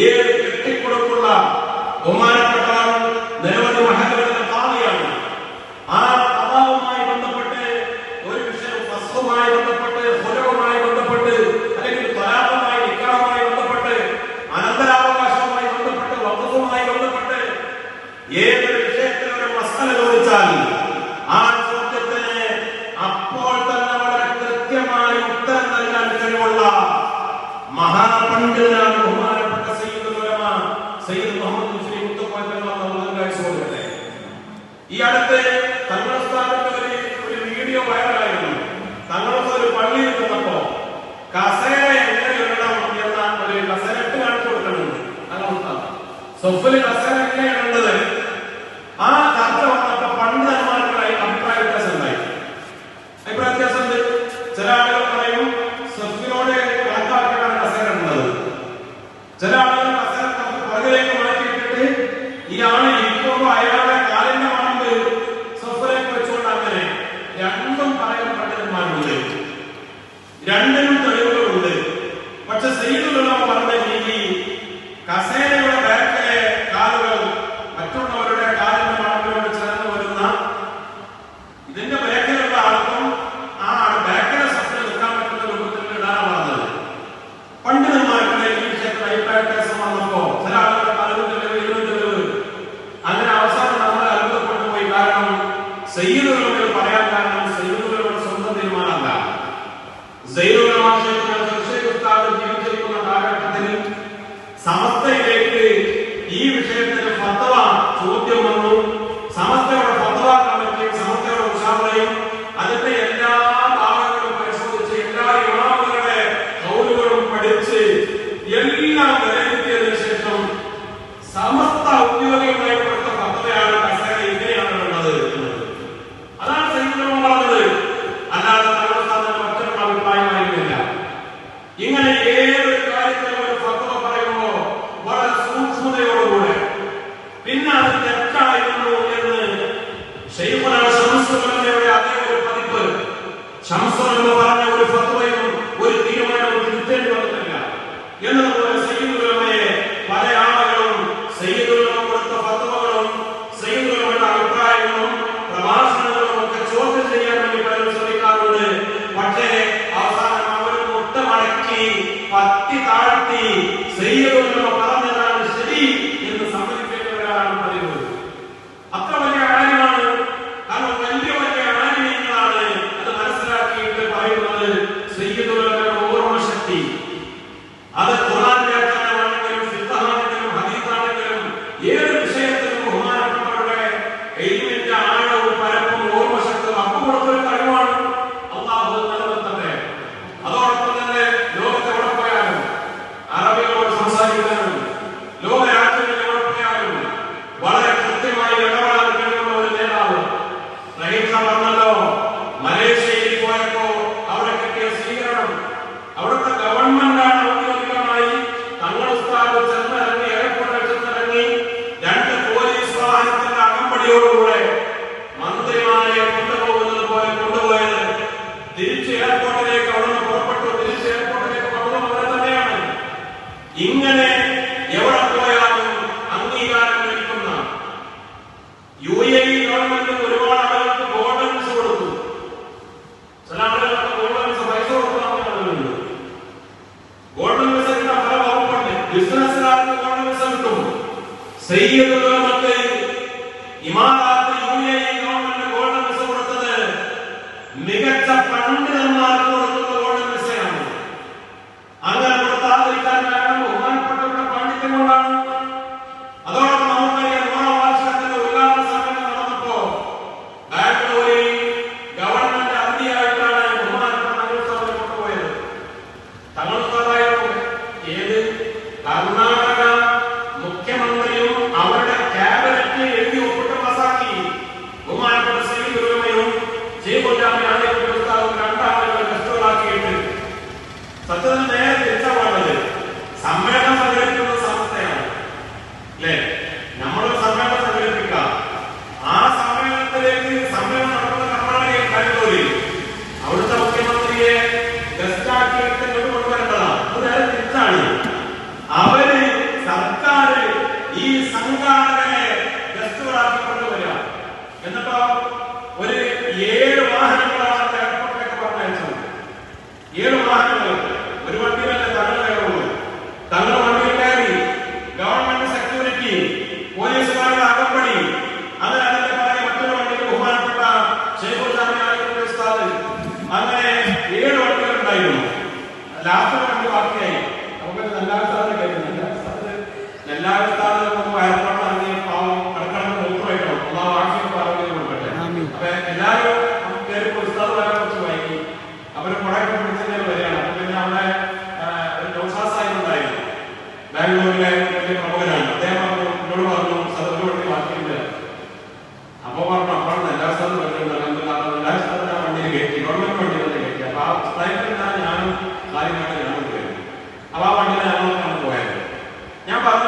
ഏത് കെട്ടിക്കൊടുപ്പുള്ള ബഹുമാനപ്പെട്ടവർ നിരവധി മഹലുകളുടെ കാളിയാണ് ആ പതാവുമായി ബന്ധപ്പെട്ട് ഒരു വിഷയം വസ്തുവുമായി ബന്ധപ്പെട്ട് ഹുലവുമായി ബന്ധപ്പെട്ട് അല്ലെങ്കിൽ പരാപമായി നിക്കണവുമായി ബന്ധപ്പെട്ട് അനന്തരാവകാശവുമായി ബന്ധപ്പെട്ട് വകുപ്പുമായി ബന്ധപ്പെട്ട് ഏതൊരു വിഷയത്തിൽ ഒരു മസല ചോദിച്ചാൽ ആ ചോദ്യത്തിന് അപ്പോൾ തന്നെ വളരെ കൃത്യമായ ഉത്തരം നൽകാൻ കഴിവുള്ള മഹാപണ്ഡിതനാണ് ഈ അടുത്ത് തങ്ങളുടെ ഒരു വീഡിയോ വൈറലായിരുന്നു തങ്ങളുടെ ഒരു പള്ളിയിൽ നിന്നപ്പോ കസേര എങ്ങനെ ഇടണം എന്ന ഒരു കാണിച്ചു കൊടുക്കുന്നുണ്ട് തങ്ങളുടെ കസേര എങ്ങനെയാണ് ഉള്ളത് ആ ചർച്ച വന്നപ്പോ പണ്ഡിതന്മാരുടെ അഭിപ്രായ വ്യത്യാസം ഉണ്ടായി. അഭിപ്രായ വ്യത്യാസം ചില ആളുകൾ പറയും സൊഫിനോട് കണക്കാക്കിയാണ് കസേര ഉള്ളത് ചില ആളുകൾ കസേര നമുക്ക് പുറകിലേക്ക് മാറ്റിയിട്ടിട്ട് ഈ ആൾ ഇരിക്കുമ്പോ അയാളുടെ രണ്ടിനും തെളിവുകളുണ്ട്. പക്ഷെ സൈദുലുള്ള പറഞ്ഞ സമസ്തയിലേക്ക് ഈ വിഷയത്തിന് ഫത്വ ചോദ്യം വന്നു. സമസ്തയുടെ ഫത്തവ കമ്മിറ്റിയും സമസ്തയുടെ ഉഷാറയും അതിന്റെ എല്ലാ ഭാഗങ്ങളും പരിശോധിച്ച് എല്ലാ ഇമാമുകളുടെ കൗലുകളും പഠിച്ച് എല്ലാം വിലയിരുത്തിയതിനു ശേഷം സമസ്ത ഔദ്യോഗികമായി കൊടുത്ത ഫത്വയാണ് കസേര ഇങ്ങനെയാണ് ഉള്ളത് അതാണ് സൈനികരും പറഞ്ഞത് അല്ലാതെ പത്തി താഴ്ത്തി സയ്യിദുലമ പറഞ്ഞതാണ് ശരി. ഇങ്ങനെ എവിടെ പോയാലും അംഗീകാരം ലഭിക്കുന്ന യു എ ഗവൺമെന്റ് ഒരുപാട് ആളുകൾക്ക് ഗോൾഡൻ വിസ കൊടുത്തു. ചില ആളുകൾക്ക് ഗോൾഡൻ വിസ പൈസ ആളുകളുണ്ട് ഗോൾഡൻ വിസ കിട്ടാൻ പല വകുപ്പുണ്ട്. ബിസിനസ്സുകാർക്ക് ഗോൾഡൻ വിസ കിട്ടും. സയ്യിദുലമക്ക് ഇമാറാത്ത് യു സാറായിരുന്നു ഏത് കർണാടക മുഖ്യമന്ത്രിയും അവരുടെ ക്യാബിനറ്റ് എഴുതി ഒപ്പിട്ട് പാസാക്കി. ബഹുമാനപ്പെട്ട ശ്രീ ഗുരുവയും ജയ്പൂജാമി ആദ്യപ്പെട്ട ഉസ്താദും രണ്ടാളുകൾ ഗസ്റ്റുകളാക്കിയിട്ട് സത്യത്തിന് നേരെ തിരിച്ചാ സമ്മേളനം സംഘടിപ്പിക്കുന്ന സംസ്ഥയാണ് അല്ലേ? നമ്മളൊരു സമ്മേളനം സംഘടിപ്പിക്കാം. ആ സമ്മേളനത്തിലേക്ക് സംഘാടകനെ ഗസ്റ്റുകളാക്കി കൊണ്ടുവരിക എന്നിട്ടോ ഒരു ഏഴ് വാഹനങ്ങളാണ് അവിടെ എയർപോർട്ടിലേക്ക് പറഞ്ഞയച്ചത്. ഏഴ് വാഹനങ്ങൾ. ഒരു വണ്ടിയിലല്ലേ തങ്ങൾ കയറുള്ളൂ. തങ്ങൾ വണ്ടിയിൽ കയറി ഗവൺമെന്റ് സെക്യൂരിറ്റി പോലീസുകാരുടെ അകമ്പടി അത് അതിന്റെ പറയാൻ മറ്റൊരു വണ്ടിയിൽ ബഹുമാനപ്പെട്ട ഷെയ്ഖുൽ അങ്ങനെ ഏഴ് വണ്ടികൾ ഉണ്ടായിരുന്നു. ലാസ്റ്റ് വണ്ടി ബാക്കിയായി. 两百。